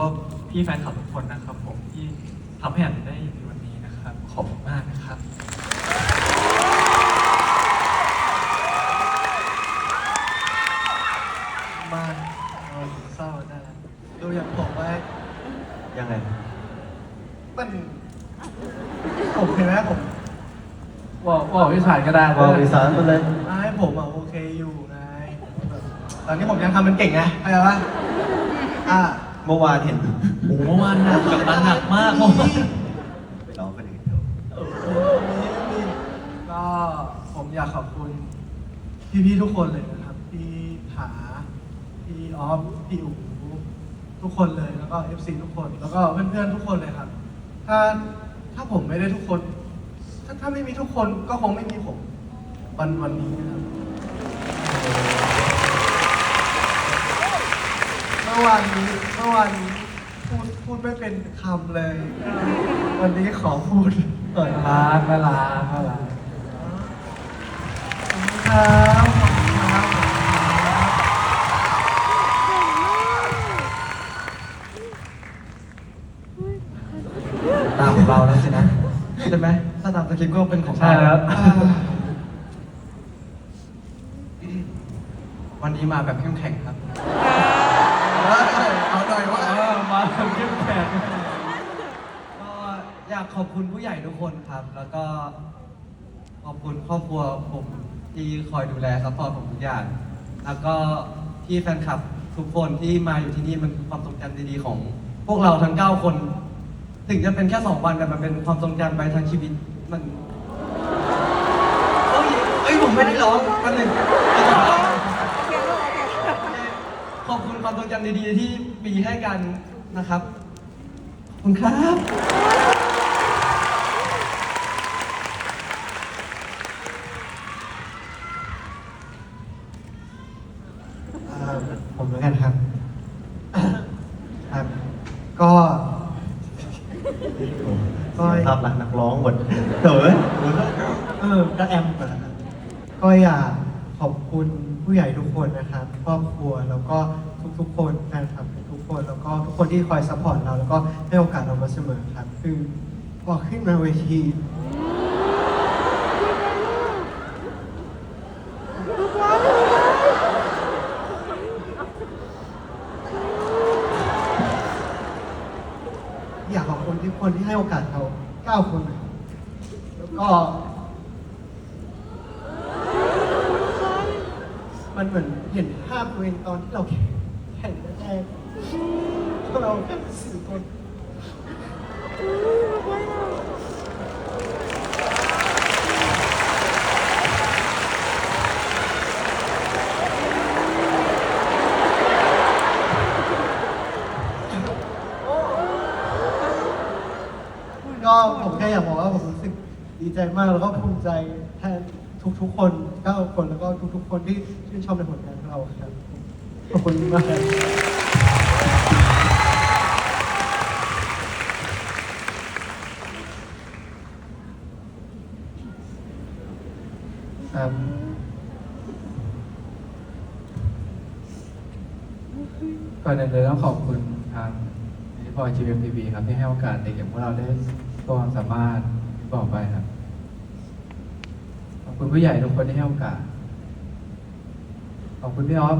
ก็พี่แฟนคลับทุกคนนะครับ ผมที่ทำให้อันได้ในวันนี้นะครับ ขอบคุณมากนะครับ มาเราเศร้าได้แล้วดูอย่างผมว่ายังไง มันผมเห็นไหมผมบอกบอกวิสานก็ได้บอกอีสานมาเลยมาให้ผมอะโอเคอยู่ไงแบบตอนนี้ผมยังทำมันเก่งไงเข้าใจปะอะเมื่อวานเห็นโอ้โหเมื่อวานหนักกับตันหนักมากเมื่อวานไปร้องคนอื่นเดี๋ยวก็ผมอยากขอบคุณพี่ๆทุกคนเลยนะครับพี่ผาพี่ออฟพี่อู๋ทุกคนเลยแล้วก็ FC ทุกคน แล้วก็เพื่อนๆทุกคนเลยครับ ถ้าถ้าผมไม่ได้ทุกคน ถ้าถ้าไม่มีทุกคนก็คงไม่มีผมวันวันนี้นะครับ เมื่อวานนี้เมื่อวานนี้พูดพูดไม่เป็นคำเลย วันนี้ขอพูดหน่อยนะร้านน่ารักน่ารักขอบคุณครับขอบคุณครับขอบคุณครับตามของเราแล้วสินะใช่ไหมถ้าตามสคริปต์ก็เป็นของใช่แล้วอ่าวันนี้มาแบบเข้มแข็งครับ เอาหน่อยว่า เออมาเข้มแข็ง ก็อยาก ขอบคุณผู้ใหญ่ทุกคนครับ แล้วก็ขอบคุณครอบครัวผมที่คอยดูแลซัพพอร์ตผมทุกอย่าง แล้วก็พี่แฟนคลับทุกคนที่มาอยู่ที่นี่มันคือความทรงจำดีๆของ พวกเราทั้ง 9 คน ถึงจะเป็นแค่ 2 วันแต่มันเป็นความทรงจำไปทั้งชีวิตมันเอ้ยเอ้ยผมไม่ได้ร้องมันหนึ่งขอบคุณความทรงจำดีๆที่มีให้กันนะครับ ขอบคุณครับ ผมแล้วกันครับ ครับ ก็ก็ภาพลักษณ์นักร้องหมดเถอะเออก็แอมเปิดครับก็อยากขอบคุณผู้ใหญ่ทุกคนนะครับครอบครัวแล้วก็ทุกๆคนแฟนคลับทุกคนแล้วก็ทุกคนที่คอยซัพพอร์ตเราแล้วก็ให้โอกาสเรามาเสมอครับ คือพอขึ้นมาเวที อยากขอบ คนที่คนที่ให้โอกาสเขาเก้าคนแล้วก็ มันเหมือนเห็นภาพตัวเองตอนที่เราแข่งแข่งแรกๆเราแค่สี่คน ก็ผมแค่อยากบอกว่าผมรู้สึกดีใจมากแล้วก็ภูมิใจแทนทุกๆคนเก้าคนแล้วก็ทุกๆ คนที่ชื่นชอบในผลงานของเราครับขอบคุณมากครับครับก่อนอื่นเลยต้องขอบคุณทางที่พอยจีเอ็มทีวีครับที่ให้โอกาสเด็กอย่างพวกเราได้ ความสามารถที่บอกไปครับ ขอบคุณผู้ใหญ่ทุกคนที่ให้โอกาส ขอบคุณพี่ออฟ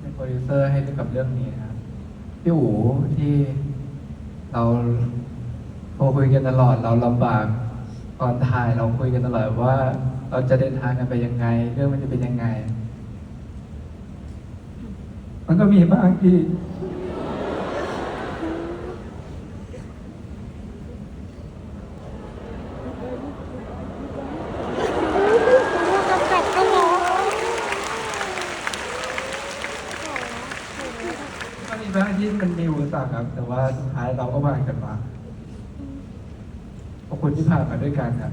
เป็นโปรดิวเซอร์ให้กับเรื่องนี้นะครับ พี่อู๋ที่เราโทรคุยกันตลอด เราลำบากตอนถ่ายเราคุยกันตลอดว่า เราจะเดินทางกันไปยังไง เรื่องมันจะเป็นยังไง มันก็มีบ้างที่ กำกับก็ร้อง ก็ มันมีอุปสรรคครับ แต่ว่าสุดท้ายเราก็ผ่านกันมาขอบคุณที่ผ่านมาด้วยกันครับ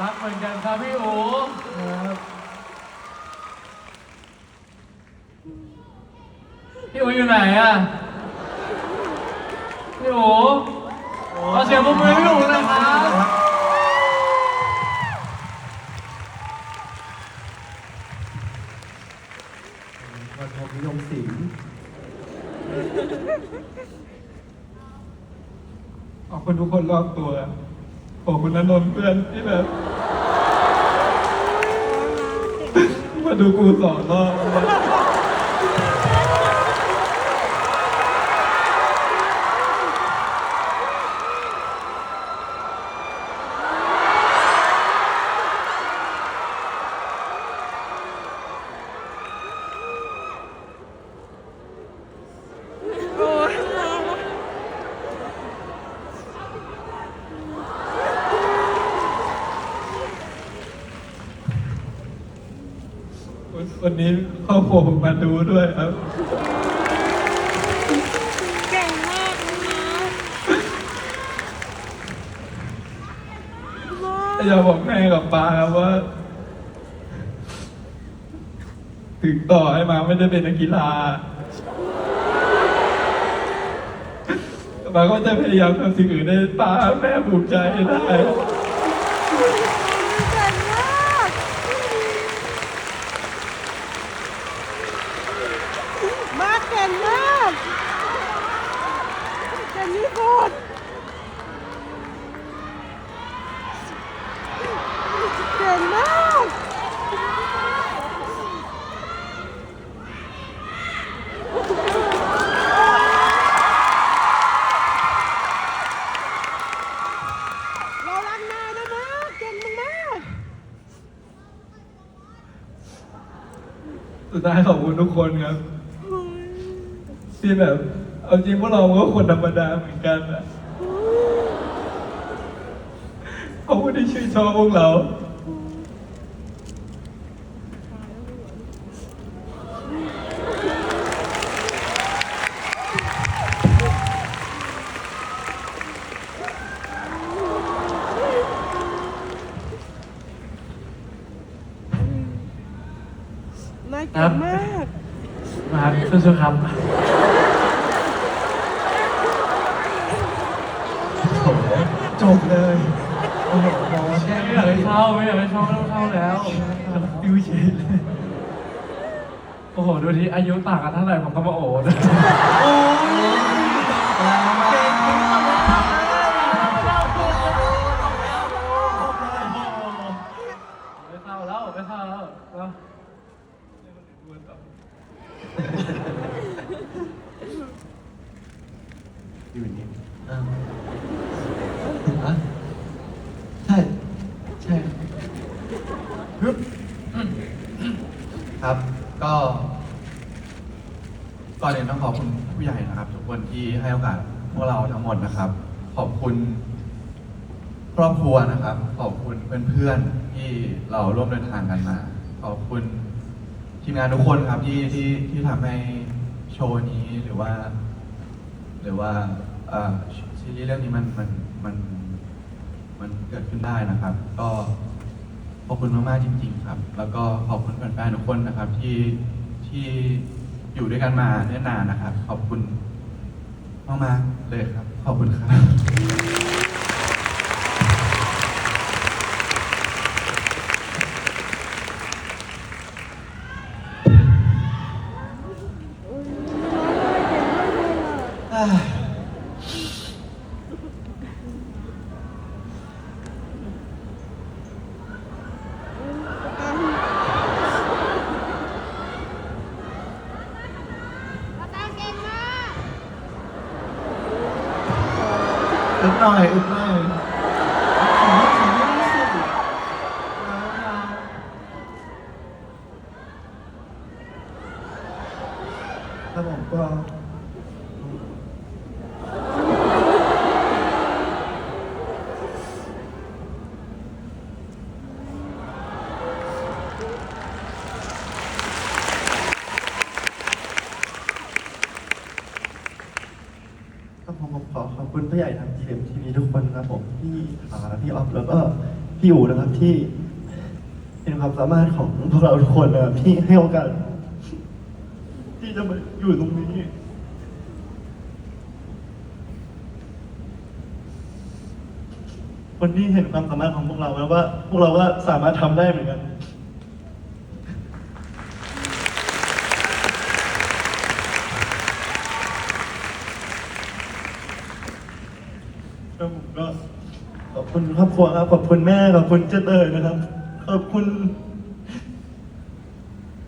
รักเหมือนกันครับพี่อู๋พี่อู๋อยู่ไหนอะ พี่อู๋ขอเสียงปรบมือให้พี่อู๋หนะครับ วันผมนิยมศิลป์ ขอบคุณทุกคนรอบตัวขอบคุณนันนท์เพื่อนที่แบบ มาดูกูสอนรอบ วันนี้ครอบครัว ผมมาดูด้วยครับเก่งมากนะอยากบอกแม่กับป้าครับว่า ถึงต่อให้มาไม่ได้เป็นนักกีฬาป้าก็จะพยายามทำสิ่งอื่นให้ป้าแม่ภูมิใจให้ได้ เก่งมากมาเก่งมากเก่งที่สุดเก่งมากเรารักนายนะมากเก่งมาก สุดท้ายขอบคุณทุกคนครับ ที่แบบ เอาจริงพวกเราก็คนธรรมดาเหมือนกันอะขอบคุณที่ชื่นชอบพวกเรา เก่งมาก มาสู้ๆครับจบเลยโอ้โหบอสแช่งไม่อยากเลให้ยเข้าไม่อยากให้เข้าไม่ต้องเข้าแล้วฟิวเชนเลยโอ้โห ดูที่อายุต่างกันเท่าไหร่ผมก็มาโอ้นะโอ้ย ไม่เข้าแล้วไม่เข้าแล้วเอา อยู่นี่อ้าวอะใช่ ใช่ฮึบครับ ก็ ก่อนอื่นต้องขอบคุณผู้ใหญ่นะครับ ที่ให้โอกาสพวกเราทั้งหมดนะครับ ขอบคุณครอบครัวนะครับ ขอบคุณเพื่อนๆที่เราร่วมเดินทางกันมา ขอบคุณทีมงานทุกคนครับที่ที่ที่ทำให้โชว์นี้หรือว่า หรือว่าเอ่อซีรีส์เรื่องนี้มันมันมันมันเกิดขึ้นได้นะครับ ก็ขอบคุณมากๆจริง ๆ ครับ แล้วก็ขอบคุณแฟนๆทุกคนนะครับที่ที่อยู่ด้วยกันมาเนิ่นนานนะครับ ขอบคุณ มากๆเลยครับ ขอบคุณครับ อึบหน่อยอึบหน่อยครับผมก็ก็ผมขอขอบคุณผู้ใหญ่ทางทีมทีวีทุกคนนะครับผมพี่ขาพี่ออฟ แล้วก็พี่อูนะครับที่เป็นความสามารถของพวกเราทุกคนนะครับที่ให้โอกาสที่จะมาอยู่ตรงนี้คนที่เห็นความสามารถของพวกเราแล้วว่า พวกเราก็สามารถทำได้เหมือนกัน ก็ขอบ คุณครอบครัวครับ ขอบคุณแม่ ขอบคุณเจเตยนะครับ ขอบคุณ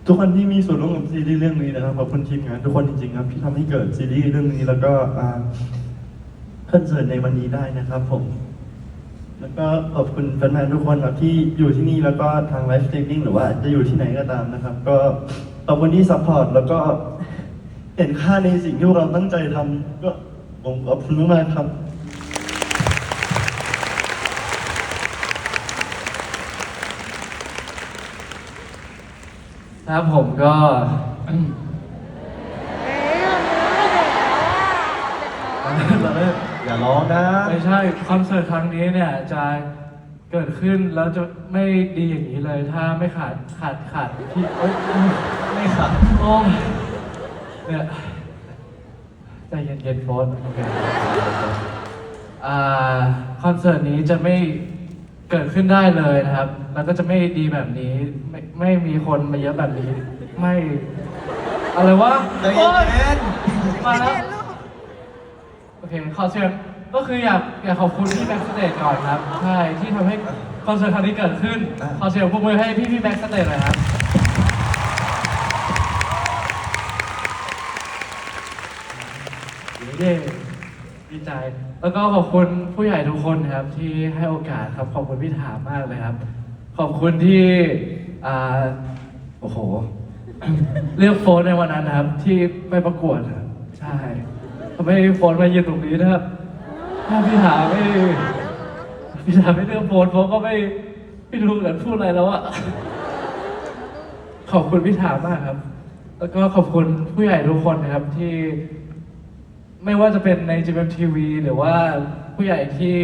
ทุกคนที่มีส่วนร่วมกับซีรีส์เรื่องนี้นะครับ ขอบคุณทีมงานทุกคนจริงๆครับ ที่ทำให้เกิดซีรีส์เรื่องนี้ แล้วก็คอนเสิร์ตในวันนี้ได้นะครับผม แล้วก็ขอบคุณแฟนๆทุกคนครับที่อยู่ที่นี่แล้วก็ทางไลฟ์สตรีมมิ่งหรือว่าจะอยู่ที่ไหนก็ตามนะครับ ก็ขอบคุณที่ซัพพอร์ตแล้วก็เห็นค่าในสิ่งที่เราตั้งใจทำก็ผมขอบคุณมากครับ ครับผมก็อย่าร้องนะ ไม่ใช่คอนเสิร์ตครั้งนี้เนี่ยจะเกิดขึ้นแล้วจะไม่ดีอย่างนี้เลย ถ้าไม่ขาดขาดขาดที่เอ้ยไม่ขาดโอ้ยเนี่ยใจเย็นๆโฟนโอเคอ่าคอนเสิร์ตนี้จะไม่ เกิดขึ้นได้เลยนะครับ แล้วก็จะไม่ดีแบบนี้ ไม่ไม่มีคนมาเยอะแบบนี้ ไม่ อะไรวะใจเย็นโอ๊ยมาแล้วโอเคขอเชิญก็คืออยากอยากขอบคุณพี่แบ็กสเตจก่อนครับใช่ที่ทำให้คอนเสิร์ตครั้งนี้เกิดขึ้น ขอเสียงปรบมือให้พี่พี่แบ็กสเตจหน่อยครับ เย้ ดีใจ แล้วก็ขอบคุณผู้ใหญ่ทุกคนครับที่ให้โอกาสครับขอบคุณพี่ถามมากเลยครับ ขอบคุณที่อ่าโอ้โห เลือกโฟนในวันนั้นนะครับ ที่ไปประกวดครับใช่ทำให้โฟนมายืนตรงนี้นะครับถ้าพี่ถามไม่พี่ถามไม่เลือกโฟนโฟนก็ไม่ไม่รู้เหมือนพูดอะไรแล้วอะขอบคุณพี่ถามมากครับ แล้วก็ขอบคุณผู้ใหญ่ทุกคนนะครับที่ ไม่ว่าจะเป็นใน GMTV หรือว่าผู้ใหญ่ที่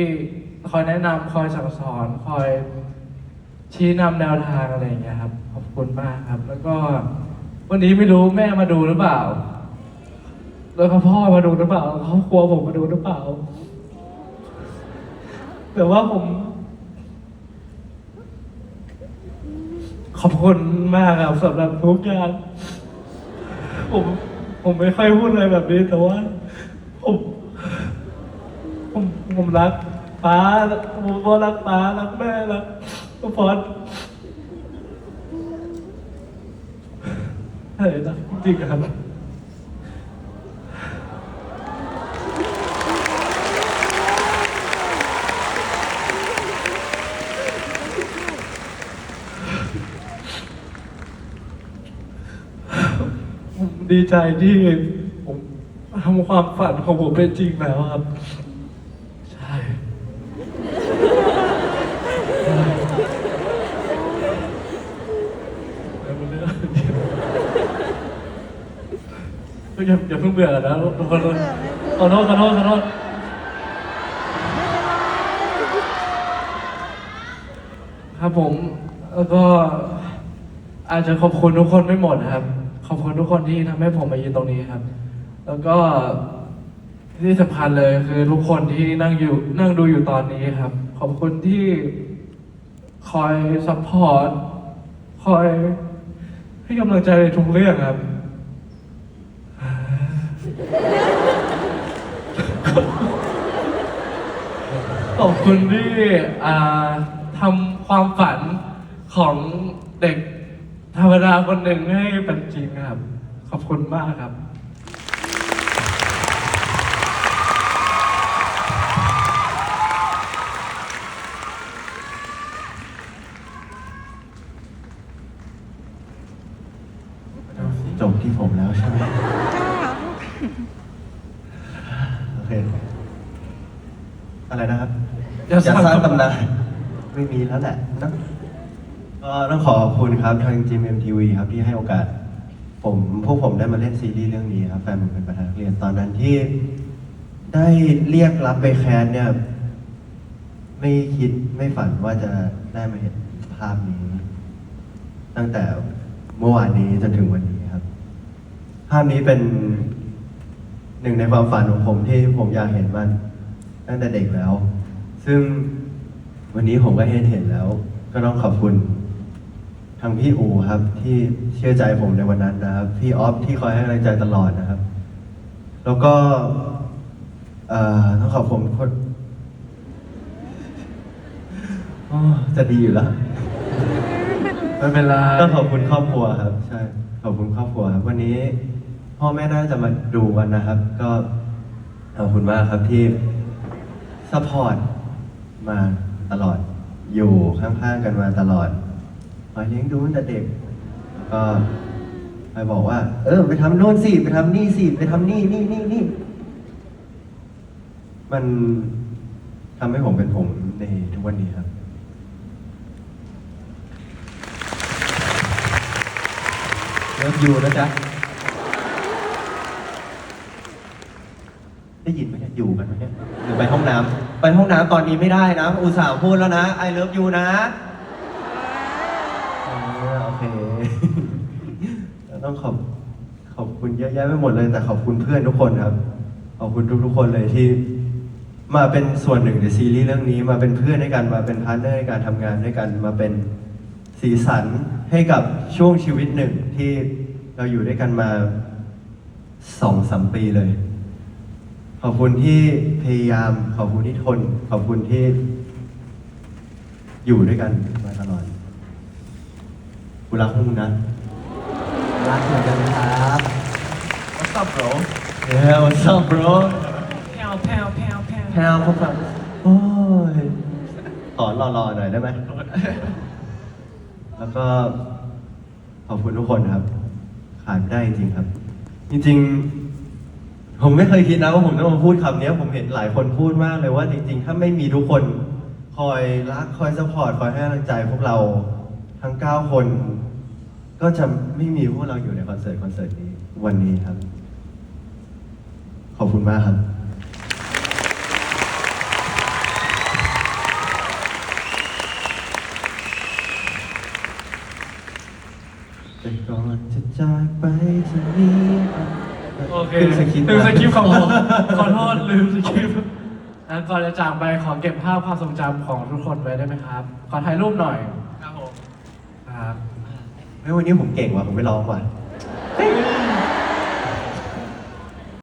คอยแนะนำคอยสั่งสอนคอยชี้นำแนวทางอะไรอย่างเงี้ยครับ ขอบคุณมากครับ แล้วก็วันนี้ไม่รู้แม่มาดูหรือเปล่า แล้วก็พ่อมาดูหรือเปล่าเขากลัวผมมาดูหรือเปล่า แต่ว่าผม ขอบคุณมากครับสำหรับทุกอย่างผมผมไม่ค่อยพูดอะไรแบบนี้แต่ว่า ผมผมผมรักป้าผมก็รักป้ารักแม่รักทุกคนเฮ้ยรักจริงครับผมดีใจที่ ความฝันของผมเป็นจริงแล้วครับใช่แล้วมันเรื่องอย่าอย่าเพิ่งเบื่อนนะทุกคนขอโทษขอโทษขอโทษครับผมแล้วก็อาจจะขอบคุณทุกคนไม่หมดครับ ขอบคุณทุกคนที่ทำให้ผมมายืนตรงนี้ครับ แล้วก็ที่สำคัญเลยคือทุกคนที่นั่งอยู่นั่งดูอยู่ตอนนี้ครับ ขอบคุณที่คอยซัพพอร์ตคอยให้กำลังใจในทุกเรื่องครับ ขอบคุณที่อ่าทำความฝันของเด็กธรรมดาคนหนึ่งให้เป็นจริงครับ ขอบคุณมากครับ ผมแล้วใช่ไหมโอเค อะไรนะครับอย่าสร้างสร้างตำนานไม่มีแล้วแหละนะก็ต้องขอขอบคุณครับทาง GMMTV ครับที่ให้โอกาส ผมพวกผมได้มาเล่นซีรีส์เรื่องนี้ครับ แฟนผมเป็นประธานนักเรียนตอนนั้นที่ ได้เรียกรับไปแคสเนี่ย ไม่คิดไม่ฝันว่าจะได้มาเห็นภาพนี้ ตั้งแต่เมื่อวานนี้จนถึงวันนี้ครับ ภาพนี้เป็นหนึ่งในความฝันของผมที่ผมอยากเห็นมันตั้งแต่เด็กแล้ว ซึ่งวันนี้ผมก็เห็นเห็นแล้ว ก็ต้องขอบคุณทางพี่อูครับ ที่เชื่อใจผมในวันนั้นนะครับ พี่ออฟที่คอยให้กำลังใจตลอดนะครับ แล้วก็เอ่อต้องขอบคุณคนอ๋อจะดีอยู่แล้วไม่เป็นไรก็ขอบคุณครอบครัวครับ ใช่ ขอบคุณครอบครัวครับวันนี้ พ่อแม่น่าจะมาดูกันนะครับ ก็ขอบคุณมากครับที่ซัพพอร์ตมาตลอด อยู่ข้างๆกันมาตลอดคอยเลี้ยงดูตั้งแต่เด็กแล้วก็คอยบอกว่า เออ ไปทำโน่นสิไปทำนี่สิไปทำนี่นี่นี่นี่มันทำให้ผมเป็นผมในทุกวันนี้ครับเลิฟยูนะจ๊ะ ได้ยินไหมเนี่ยอยู่กันไหมเนี่ยหรือไปห้องน้ำไปห้องน้ำตอนนี้ไม่ได้นะ อุตส่าห์พูดแล้วนะ I love you นะโอเค ต้องขอบขอบคุณเยอะแยะไปหมดเลย แต่ขอบคุณเพื่อนทุกคนครับ ขอบคุณทุกๆคนเลยที่ มาเป็นส่วนหนึ่งในซีรีส์เรื่องนี้ มาเป็นเพื่อนด้วยกันมาเป็นพาร์ทเนอร์ในการทำงานด้วยกันมาเป็นสีสันให้กับช่วงชีวิตหนึ่งที่เราอยู่ด้วยกันมาสองสามปีเลย ขอบคุณที่พยายาม ขอบคุณที่ทน ขอบคุณที่ อยู่ด้วยกันมาตลอดกูรักพวกมึงนะ รักเหมือนกันครับ What's up bro Yeah what's up bro แผ่วแผ่วแผ่วแผ่วแพลวพวกเราโอ้ยขอรอๆหน่อยได้ไหม แล้วก็ขอบคุณทุกคนครับ ขาดไม่ได้จริงๆครับ จริงๆ ผมไม่เคยคิดนะว่าผมต้องมาพูดคำนี้ผมเห็นหลายคนพูดมากเลยว่าจริง ๆ ถ้าไม่มีทุกคนคอยรักคอยสปอร์ตคอยให้กำลังใจพวกเราทั้ง 9 คน ก็จะไม่มีพวกเราอยู่ในคอนเสิร์ตคอนเสิร์ตนี้วันนี้ครับ ขอบคุณมากครับ แต่ก่อนจะจากไปจะมี โอเคขึ้นสคริปต์ ลืมสคริปต์ของผมขอโทษลืมสคริปต์งั้นก่อนจะจากไปขอเก็บภาพความทรงจำของทุกคนไว้ได้ไหมครับ ขอถ่ายรูปหน่อย ครับผม ครับเฮ้ยวันนี้ผมเก่งว่ะผมไม่ร้องว่ะเ